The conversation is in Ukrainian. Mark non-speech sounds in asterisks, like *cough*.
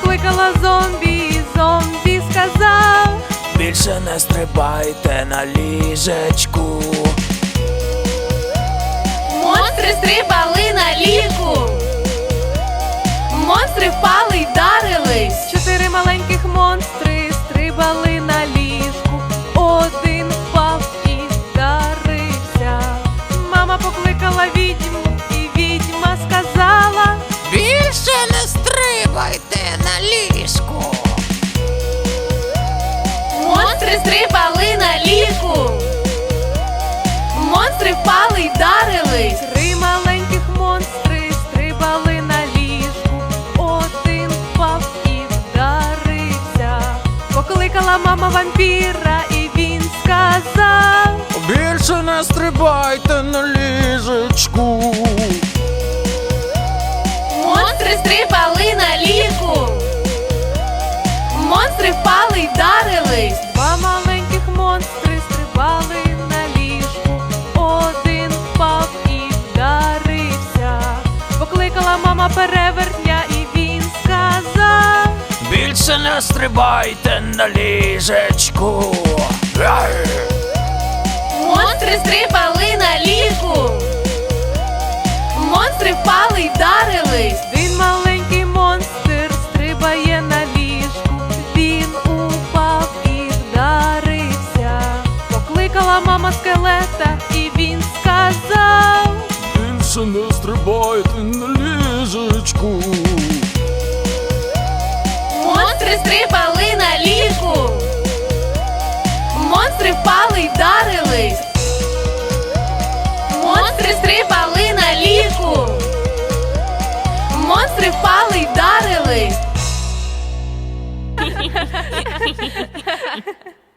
покликала зомбі, і зомбі сказав Більше не стрибайте на ліжечку. Монстри стрибали на ліжку. Монстри впали. Мама вампіра, і він сказав. Більше не стрибайте на ліжечку. Монстри стрибали на ліку. Монстри впали й вдарились. Два маленьких монстри стрибали на ліжку. Один впав і вдарився. Покликала мама перевертня, і. Більше не стрибайте на ліжечку. Монстри стрибали на ліку. Монстри впали й вдарились. Один маленький монстр стрибає на ліжку. Він упав і вдарився. Покликала мама скелета, і він сказав. Більше не стрибайте на ліжечку. Монстри пали на ліку. Монстри впали й вдарились. Монстри стрибали на ліку. Монстри впали й вдарились. *laughs*